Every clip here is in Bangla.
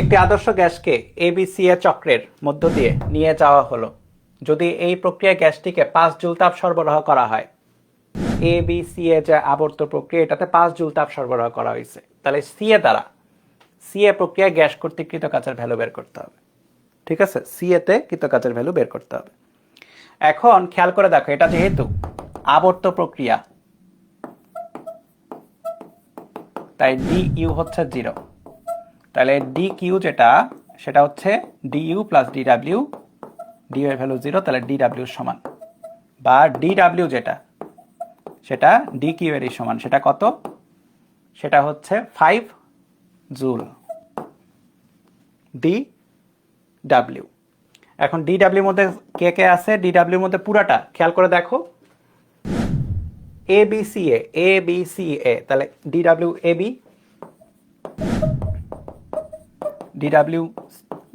একটি আদর্শ গ্যাসকে এবিসিএ চক্রের মধ্য দিয়ে নিয়ে যাওয়া হলো। যদি এই প্রক্রিয়ায় গ্যাসটিকে পাঁচ জুল তাপ সরবরাহ করা হয় এ বি সি এ যে আবর্ত প্রক্রিয়া, এটাতে পাঁচ জুল তাপ সরবরাহ করা হয়েছে। তাহলে সি এ দ্বারা সি এ প্রক্রিয়ায় গ্যাস কর্তৃক কৃত ভ্যালু বের করতে হবে। ঠিক আছে? সিএতে কৃত কাজের ভ্যালু বের করতে হবে। এখন খেয়াল করে দেখো, এটা যেহেতু আবর্ত প্রক্রিয়া, তাই ডি ইউ হচ্ছে জিরো তাহলে ডি কিউ যেটা, সেটা হচ্ছে D U plus D W D এর ভ্যালু জিরো তাহলে ডি ডাব্লিউ সমান। বা ডি ডাব্লিউ যেটা, সেটা ডি কিউ এরই সমান, সেটা কত? সেটা হচ্ছে ফাইভ জুল ডি ডাব্লিউ এখন ডি ডাব্লিউর মধ্যে কে কে আছে? ডি ডাব্লিউর মধ্যে পুরাটা, খেয়াল করে দেখো। A B C A B C A তাহলে D W A B D W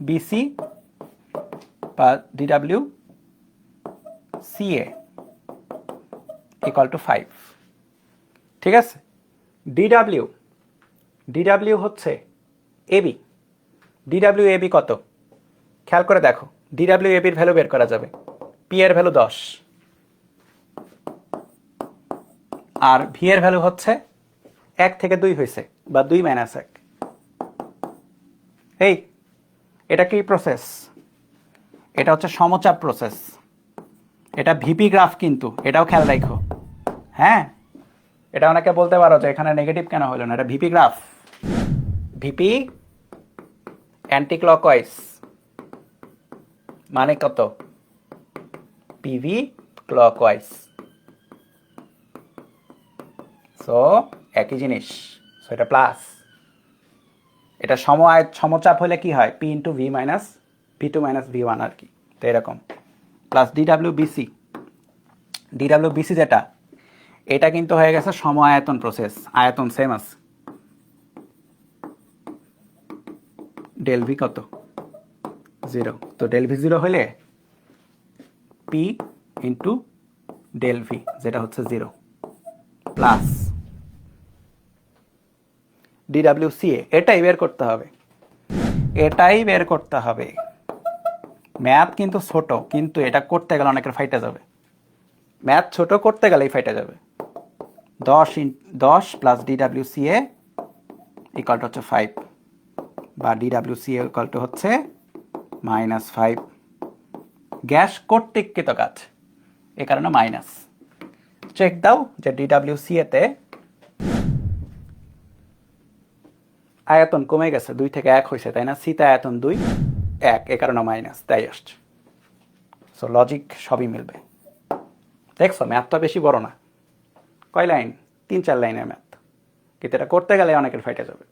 B C বা D W C A equal to five ঠিক আছে? ডি ডাব্লিউ ডি ডাব্লিউ হচ্ছে A B D W A B কত? খেয়াল করে দেখো ডি ডাব্লিউ এবির ভ্যালু বের করা যাবে। পি এর ভ্যালু দশ। আর ভি এর ভ্যালু হচ্ছে এক থেকে দুই হয়েছে, বা দুই মাইনাস এক। এই, এটা কি প্রসেস এটা হচ্ছে সমচাপ প্রসেস এটা ভিপি গ্রাফ কিন্তু, এটাও খেয়াল রাখো। হ্যাঁ? এটা অনেকে বলতে পারো যে এখানে নেগেটিভ কেন হলো না, এটা V P graph V P anticlockwise মানে কত? পিভি ক্লকওয়াইজ সো একই জিনিস। সো এটা প্লাস এটা সময়, সমচাপ হলে কি হয়? P into V minus V two minus V one আর কি। তো এরকম। Plus D W B C D W B C যেটা, এটা কিন্তু হয়ে গেছে সম আয়তন প্রসেস আয়তন সেম আছে ডেল ভি কত? জিরো তো ডেল ভি জিরো হলে পি ইন্টু ডেল ভি যেটা হচ্ছে জিরো প্লাস ডিডাব্লিউসিএ এটাই বের করতে হবে। এটাই বের করতে হবে। ম্যাথ কিন্তু ছোট, কিন্তু এটা করতে গেলে অনেকের ফাইটে যাবে। ম্যাথ ছোট করতে গেলেই ফাইটে যাবে। দশ ইন, দশ প্লাস ডিডাব্লিউসিএ ইকালটা হচ্ছে ফাইভ বা ডিডাব্লিউসিএ ইকালটা হচ্ছে মাইনাস ফাইভ গ্যাস কর্তৃক কৃত কাজ, এ কারণে মাইনাস চেক দাও যে ডিডাব্লিউসিএতে আয়তন কমে গেছে, দুই থেকে এক হয়েছে তাই না? সীতা আয়তন দুই, এক, এ কারণে মাইনাস, তাই আসছে। সো লজিক সবই মিলবে। দেখছ ম্যাথটা বেশি বড় না। কয় লাইন তিন, চার লাইনের ম্যাথ কিন্তু এটা করতে গেলে অনেকের ফাইটে যাবে।